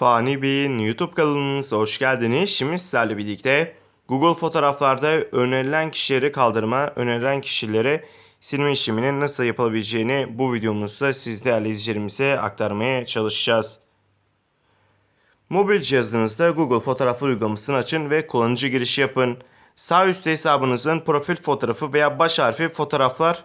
Fani Bey'in YouTube kanalımıza hoş geldiniz. Şimdi sizlerle birlikte Google fotoğraflarda önerilen kişileri kaldırma, önerilen kişileri silme işleminin nasıl yapılabileceğini bu videomuzda siz değerli izleyicilerimize aktarmaya çalışacağız. Mobil cihazınızda Google fotoğrafı uygulamasını açın ve kullanıcı girişi yapın. Sağ üstte hesabınızın profil fotoğrafı veya baş harfi fotoğraflar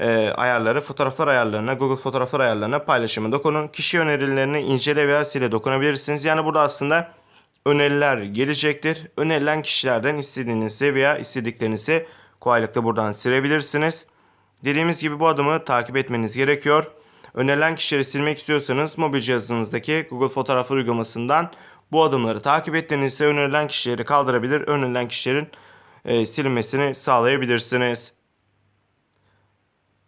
e, ayarları, fotoğraflar ayarlarına, Google fotoğraflar ayarlarına paylaşımı dokunun. Kişi önerilerini incele veya sile dokunabilirsiniz. Yani burada aslında öneriler gelecektir. Önerilen kişilerden istediğinizi veya istediklerinizi kolaylıkla buradan silebilirsiniz. Dediğimiz gibi bu adımı takip etmeniz gerekiyor. Önerilen kişileri silmek istiyorsanız mobil cihazınızdaki Google Fotoğraflar uygulamasından bu adımları takip ettiğinizde önerilen kişileri kaldırabilir, önerilen kişilerin e, silinmesini sağlayabilirsiniz.